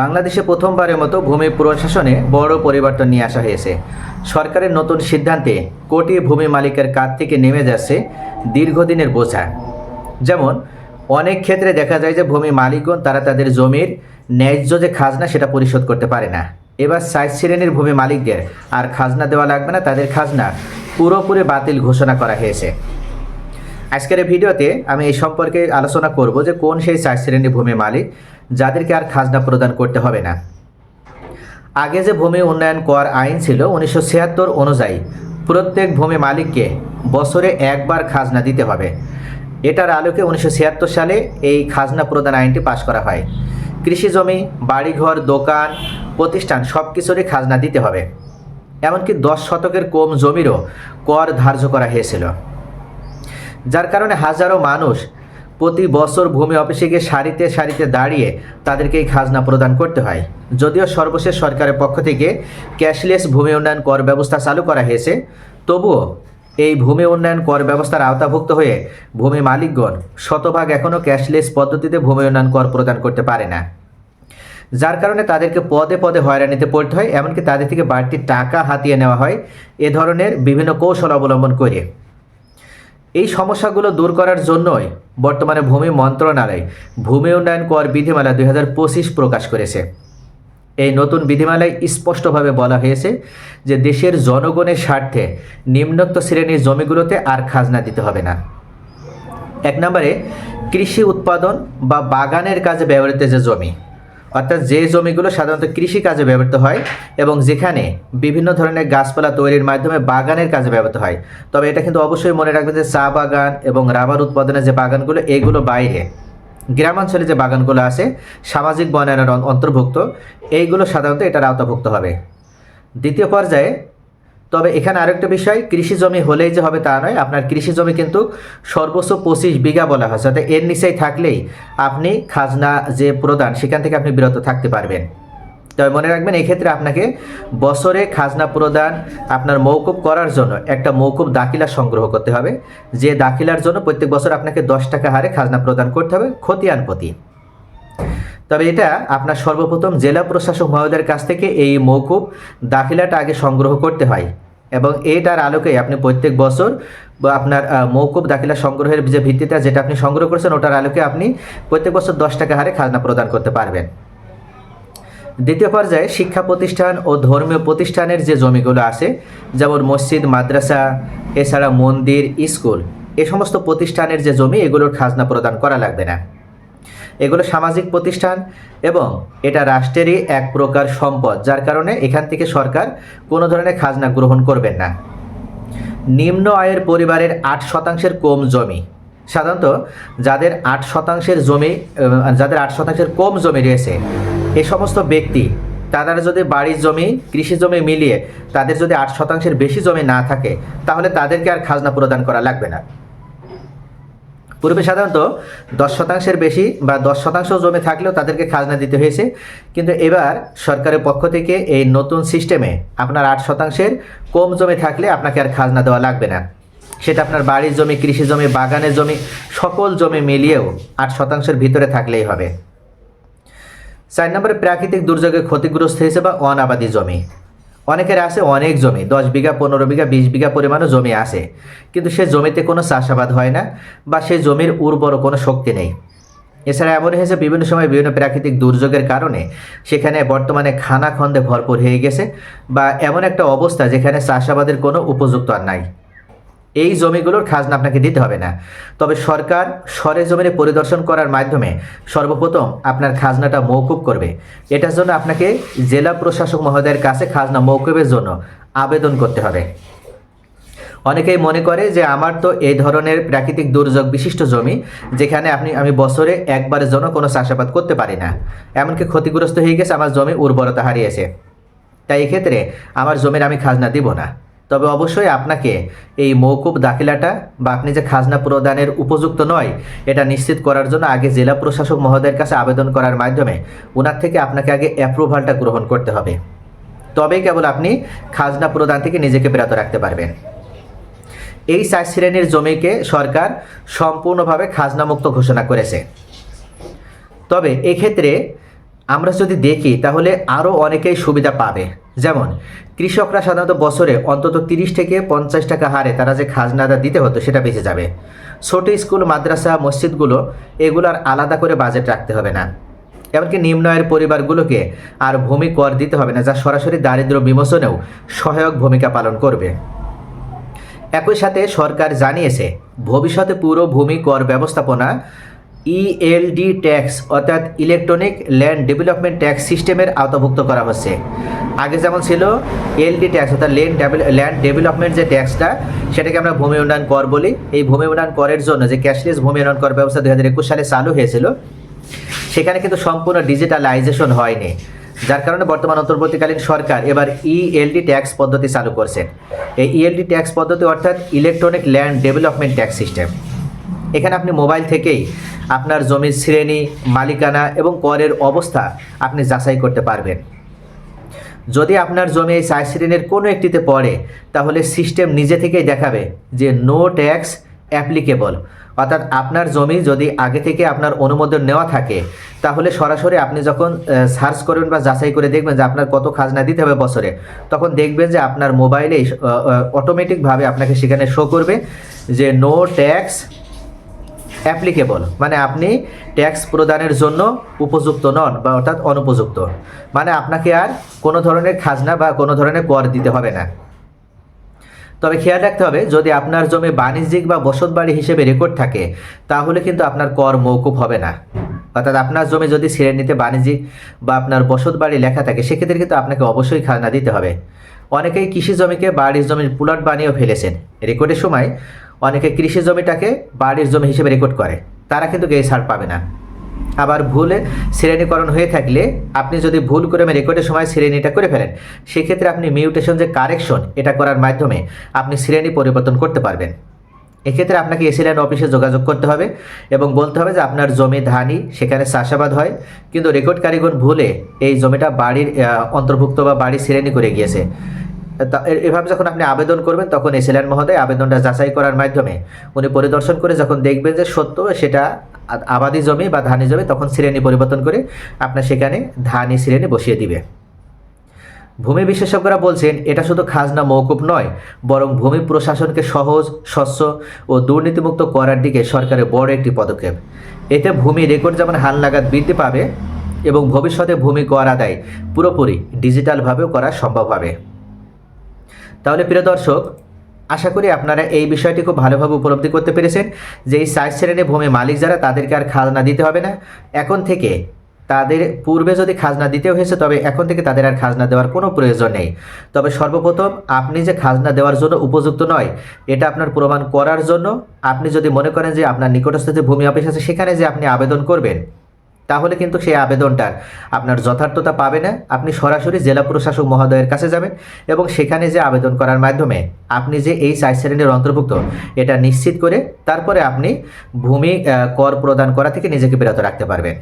বাংলাদেশে প্রথমবারের মতো ভূমি প্রশাসনে বড় পরিবর্তন নিয়ে আসা হয়েছে। সরকারের নতুন সিদ্ধান্তে কোটি ভূমি মালিকের কাছ থেকে নেমে যাচ্ছে দীর্ঘদিনের বোঝা। যেমন, অনেক ক্ষেত্রে দেখা যায় যে ভূমি মালিকগণ তারা তাদের জমির ন্যায্য যে খাজনা সেটা পরিশোধ করতে পারে না। এবার সাইজ শ্রেণির ভূমি মালিকদের আর খাজনা দেওয়া লাগবে না, তাদের খাজনা পুরোপুরি বাতিল ঘোষণা করা হয়েছে। আজকের ভিডিওতে আমি এই সম্পর্কে আলোচনা করব যে কোন সেই চার শ্রেণির ভূমি মালিক যাদেরকে আর খাজনা প্রদান করতে হবে না। আগে যে ভূমি উন্নয়ন কর আইন ছিল উনিশশো ছিয়াত্তর অনুযায়ী প্রত্যেক ভূমি মালিককে বছরে একবার খাজনা দিতে হবে। এটার আলোকে উনিশশো ছিয়াত্তর সালে এই খাজনা প্রদান আইনটি পাশ করা হয়। কৃষি জমি, বাড়িঘর, দোকান, প্রতিষ্ঠান সব কিছুরই খাজনা দিতে হবে। এমনকি দশ শতকের কম জমিরও কর ধার্য করা হয়েছিল। যার কারণে হাজারো মানুষ প্রতি বছর ভূমি অফিসে সারিতে সারিতে দাঁড়িয়ে তাদেরকে এই খাজনা প্রদান করতে হয়। যদিও সর্বশেষ সরকারের পক্ষ থেকে ক্যাশলেস ভূমি উন্নয়ন কর ব্যবস্থা চালু করা হয়েছে, তবুও এই ভূমি উন্নয়ন কর ব্যবস্থার আওতাভুক্ত হয়ে ভূমি মালিকগণ শতভাগ এখনও ক্যাশলেস পদ্ধতিতে ভূমি উন্নয়ন কর প্রদান করতে পারে না। যার কারণে তাদেরকে পদে পদে হয়রানিতে পড়তে হয়, এমনকি তাদের থেকে বাড়তি টাকা হাতিয়ে নেওয়া হয় এ ধরনের বিভিন্ন কৌশল অবলম্বন করে। এই সমস্যাগুলো দূর করার জন্যই বর্তমানে ভূমি মন্ত্রণালয়, ভূমি উন্নয়ন কর বিধিমালা দুই হাজার পঁচিশ প্রকাশ করেছে। এই নতুন বিধিমালায় স্পষ্টভাবে বলা হয়েছে যে দেশের জনগণের স্বার্থে নিম্নোক্ত শ্রেণির জমিগুলোতে আর খাজনা দিতে হবে না। এক নম্বরে, কৃষি উৎপাদন বা বাগানের কাজে ব্যবহৃত যে জমি অর্থাৎ যে জমিগুলো সাধারণত কৃষি কাজে ব্যবহৃত হয় এবং যেখানে বিভিন্ন ধরনের গাছপালা তৈরির মাধ্যমে বাগানের কাজে ব্যবহৃত হয়। তবে এটা কিন্তু অবশ্যই মনে রাখবে যে চা বাগান এবং রাবার উৎপাদনের যে বাগানগুলো, এগুলো বাইরে। গ্রামাঞ্চলে যে বাগানগুলো আছে, সামাজিক বনায়নের অন- অন্তর্ভুক্ত, এইগুলো সাধারণত এটার আওতাভুক্ত হবে। দ্বিতীয় পর্যায়ে তবে এখানে আরেকটা বিষয়, কৃষি জমি হলেই যে হবে তা নয়, আপনার কৃষি জমি কিন্তু সর্বোচ্চ পঁচিশ বিঘা বলা হয় অর্থাৎ এর নিচেই থাকলেই আপনি খাজনা যে প্রদান, সেখান থেকে আপনি বিরত থাকতে পারবেন। তবে মনে রাখবেন, এক্ষেত্রে আপনাকে বছরে খাজনা প্রদান আপনার মৌকুব করার জন্য একটা মৌকুব দাখিলা সংগ্রহ করতে হবে, যে দাখিলার জন্য প্রত্যেক বছর আপনাকে দশ টাকা হারে খাজনা প্রদান করতে হবে, খতিয়ান প্রতি। তবে এটা আপনার সর্বপ্রথম জেলা প্রশাসক মহোদয়ের কাছ থেকে এই মৌকুব দাখিলাটা আগে সংগ্রহ করতে হয় এবং এটার আলোকে আপনি প্রত্যেক বছর বা আপনার মৌকুব দাখিলা সংগ্রহের যে ভিত্তিতে যেটা আপনি সংগ্রহ করেছেন, ওটার আলোকে আপনি প্রত্যেক বছর দশ টাকা হারে খাজনা প্রদান করতে পারবেন। দ্বিতীয় পর্যায়ে শিক্ষা প্রতিষ্ঠান ও ধর্মীয় প্রতিষ্ঠানের যে জমিগুলো আছে, যেমন মসজিদ, মাদ্রাসা, এছাড়া মন্দির, স্কুল, এ সমস্ত প্রতিষ্ঠানের যে জমি, এগুলোর খাজনা প্রদান করা লাগবে না। এগুলো সামাজিক প্রতিষ্ঠান এবং এটা রাষ্ট্রেরই এক প্রকার সম্পদ, যার কারণে এখান থেকে সরকার কোনো ধরনের খাজনা গ্রহণ করবেন না। নিম্ন আয়ের পরিবারের আট শতাংশের কম জমি। সাধারণত যাদের আট শতাংশের জমি যাদের আট শতাংশের কম জমি রয়েছে, এ সমস্ত ব্যক্তি, তাদের যদি বাড়ির জমি, কৃষি জমি মিলিয়ে তাদের যদি আট শতাংশের বেশি জমি না থাকে, তাহলে তাদেরকে আর খাজনা প্রদান করা লাগবে না। পূর্বে সাধারণত দশ শতাংশের বেশি বা দশ শতাংশ জমি থাকলেও তাদেরকে খাজনা দিতে হয়েছে। কিন্তু এবার সরকারের পক্ষ থেকে এই নতুন সিস্টেমে আপনার আট শতাংশের কম জমি থাকলে আপনাকে আর খাজনা দেওয়া লাগবে না। সেটা আপনার বাড়ির জমি, কৃষি জমি, বাগানের জমি, সকল জমি মিলিয়েও আট শতাংশের ভিতরে থাকলেই হবে। চার নম্বরে প্রাকৃতিক দুর্যোগে ক্ষতিগ্রস্ত হয়েছে বা অনাবাদি জমি। অনেকের আছে অনেক জমি, দশ বিঘা, পনেরো বিঘা, বিশ বিঘা পরিমাণও জমি আছে। কিন্তু সে জমিতে কোনো চাষাবাদ হয় না বা সে জমির উর্বর কোনো শক্তি নেই। এছাড়া এমন হয়েছে বিভিন্ন সময় বিভিন্ন প্রাকৃতিক দুর্যোগের কারণে সেখানে বর্তমানে খানা খন্দে ভরপুর হয়ে গেছে বা এমন একটা অবস্থা যেখানে চাষাবাদের কোনো উপযুক্ত আর নাই। এই জমিগুলোর খাজনা আপনাকে দিতে হবে না। তবে সরকার সরে সরেজমিনে পরিদর্শন করার মাধ্যমে সর্বপ্রথম আপনার খাজনাটা মৌকুব করবে। এটার জন্য আপনাকে জেলা প্রশাসক মহোদয়ের কাছে খাজনা মৌকুবের জন্য আবেদন করতে হবে। অনেকেই মনে করে যে আমার তো এই ধরনের প্রাকৃতিক দুর্যোগ বিশিষ্ট জমি, যেখানে আপনি, আমি বছরে একবারের জন্য কোনো চাষাবাদ করতে পারি না। এমনকি ক্ষতিগ্রস্ত হয়ে গেছে, আমার জমি উর্বরতা হারিয়েছে। তাই এক্ষেত্রে আমার জমির আমি খাজনা দিব না। তবে অবশ্যই আপনাকে এই মৌকুব দাখিলাটা বা আপনি যে খাজনা প্রদানের উপযুক্ত নয়, এটা নিশ্চিত করার জন্য আগে জেলা প্রশাসক মহোদয়ের কাছে আবেদন করার মাধ্যমে ওনার থেকে আপনাকে আগে অ্যাপ্রুভালটা গ্রহণ করতে হবে। তবেই কেবল আপনি খাজনা প্রদান থেকে নিজেকে বিরত রাখতে পারবেন। এই চার শ্রেণির জমিকে সরকার সম্পূর্ণভাবে খাজনামুক্ত ঘোষণা করেছে। তবে এক্ষেত্রে আমরা যদি দেখি, তাহলে আরও অনেকেই সুবিধা পাবে। যেমন, কৃষকরা সাধারণত বছরে অন্তত তিরিশ থেকে পঞ্চাশ টাকা হারে তারা যে খাজনাটা দিতে হতো সেটা বেঁচে যাবে। ছোট স্কুল, মাদ্রাসা, মসজিদগুলো এগুলো আর আলাদা করে বাজেট রাখতে হবে না। এমনকি নিম্ন আয়ের পরিবারগুলোকে আর ভূমি কর দিতে হবে না, যা সরাসরি দারিদ্র্য বিমোচনেও সহায়ক ভূমিকা পালন করবে। একই সাথে সরকার জানিয়েছে, ভবিষ্যতে পুরো ভূমি কর ব্যবস্থাপনা ইএলডি ট্যাক্স অর্থাৎ ইলেকট্রনিক ল্যান্ড ডেভেলপমেন্ট ট্যাক্স সিস্টেমের আওতাভুক্ত করা হচ্ছে। আগে যেমন ছিল এলডি ট্যাক্স অর্থাৎ ল্যান্ড ল্যান্ড ডেভেলপমেন্ট যে ট্যাক্সটা সেটাকে আমরা ভূমি উন্নয়ন কর বলি। এই ভূমি উন্নয়ন করের জন্য যে ক্যাশলেস ভূমি উন্নয়ন কর ব্যবস্থা দু হাজার একুশ সালে চালু হয়েছিল, সেখানে কিন্তু সম্পূর্ণ ডিজিটালাইজেশন হয়নি। যার কারণে বর্তমান অন্তর্বর্তীকালীন সরকার এবার ইএলডি ট্যাক্স পদ্ধতি চালু করছেন এই ইএলডি ট্যাক্স পদ্ধতি অর্থাৎ electronic land development tax system এখানে আপনি মোবাইল থেকেই আপনার জমির শ্রেণি, মালিকানা এবং করের অবস্থা আপনি যাচাই করতে পারবেন। যদি আপনার জমি এই চার শ্রেণির কোনো একটিতে পড়ে, তাহলে সিস্টেম নিজে থেকেই দেখাবে যে নো ট্যাক্স অ্যাপ্লিকেবল অর্থাৎ আপনার জমি যদি আগে থেকে আপনার অনুমোদন নেওয়া থাকে, তাহলে সরাসরি আপনি যখন সার্চ করবেন বা যাচাই করে দেখবেন যে আপনার কত খাজনা দিতে হবে বছরে, তখন দেখবেন যে আপনার মোবাইলে অটোমেটিকভাবে আপনাকে সেখানে শো করবে যে নো ট্যাক্স অ্যাপ্লিকেবল মানে আপনি ট্যাক্স প্রদানের জন্য উপযুক্ত নন বা অর্থাৎ অনুপযুক্ত। মানে আপনাকে আর কোনো ধরনের খাজনা বা কোনো ধরনের কর দিতে হবে না। তবে খেয়াল রাখতে হবে, যদি আপনার জমি বাণিজ্যিক বা বসতবাড়ি হিসেবে রেকর্ড থাকে, তাহলে কিন্তু আপনার কর মৌকুব হবে না। অর্থাৎ আপনার জমি যদি শ্রেণীতে বাণিজ্যিক বা আপনার বসত বাড়ি লেখা থাকে, সেক্ষেত্রে কিন্তু আপনাকে অবশ্যই খাজনা দিতে হবে। অনেকেই কৃষি জমিকে বাড়ির জমির প্লট বানিয়েও ফেলেছেন। রেকর্ডের সময় অনেকে কৃষি জমিটাকে বাড়ির জমি হিসেবে রেকর্ড করে, তারা কিন্তু এই ছাড় পাবে না। আবার ভুলে শ্রেণীকরণ হয়ে থাকলে আপনি যদি ভুল করে রেকর্ডের সময় শ্রেণীটা করে ফেলেন, সেক্ষেত্রে আপনি মিউটেশন যে কারেকশন এটা করার মাধ্যমে আপনি শ্রেণি পরিবর্তন করতে পারবেন। এক্ষেত্রে আপনাকে এসিল্যান্ড অফিসে যোগাযোগ করতে হবে এবং বলতে হবে যে আপনার জমি ধানই সেখানে চাষাবাদ হয়, কিন্তু রেকর্ড কারিগর ভুলে এই জমিটা বাড়ির অন্তর্ভুক্ত বা বাড়ির শ্রেণি করে গিয়েছে। এভাবে যখন আপনি আবেদন করবেন, তখন এসিল্যান্ড মহোদয় আবেদনটা যাচাই করার মাধ্যমে উনি পরিদর্শন করে যখন দেখবেন যে সত্য, সেটা আবাদি জমি বা ধানি জমি, তখন শ্রেণি পরিবর্তন করে আপনার সেখানে ধানি শ্রেণি বসিয়ে দিবে। ভূমি বিশেষজ্ঞরা বলছেন, এটা শুধু খাজনা মৌকুব নয়, বরং ভূমি প্রশাসনকে সহজ, স্বচ্ছ ও দুর্নীতিমুক্ত করার দিকে সরকারের বড় একটি পদক্ষেপ। এতে ভূমি রেকর্ড যেমন হাল লাগাত বৃদ্ধি পাবে এবং ভবিষ্যতে ভূমি কর আদায় পুরোপুরি ডিজিটালভাবেও করা সম্ভব হবে। তাহলে প্রিয় দর্শক, আশা করি আপনারা এই বিষয়টি খুব ভালোভাবে উপলব্ধি করতে পেরেছেন যে এই সাইজ শ্রেণির ভূমি মালিক যারা, তাদেরকে আর খাজনা দিতে হবে না। এখন থেকে তাদের পূর্বে যদি খাজনা দিতে হয়েছে, তবে এখন থেকে তাদের আর খাজনা দেওয়ার কোনো প্রয়োজন নেই। তবে সর্বপ্রথম আপনি যে খাজনা দেওয়ার জন্য উপযুক্ত নয়, এটা আপনার প্রমাণ করার জন্য আপনি যদি মনে করেন যে আপনার নিকটস্থ যে ভূমি অফিস আছে, সেখানে যে আপনি আবেদন করবেন তাহলে কিন্তু সেই আবেদনটার আপনার যথার্থতা পাবে না। আপনি সরাসরি জেলা প্রশাসক মহোদয়ের কাছে যাবেন এবং সেখানে যে আবেদন করার মাধ্যমে আপনি যে এই সাইজ শ্রেণির অন্তর্ভুক্ত, এটা নিশ্চিত করে তারপরে আপনি ভূমি কর প্রদান করা থেকে নিজেকে বিরত রাখতে পারবেন।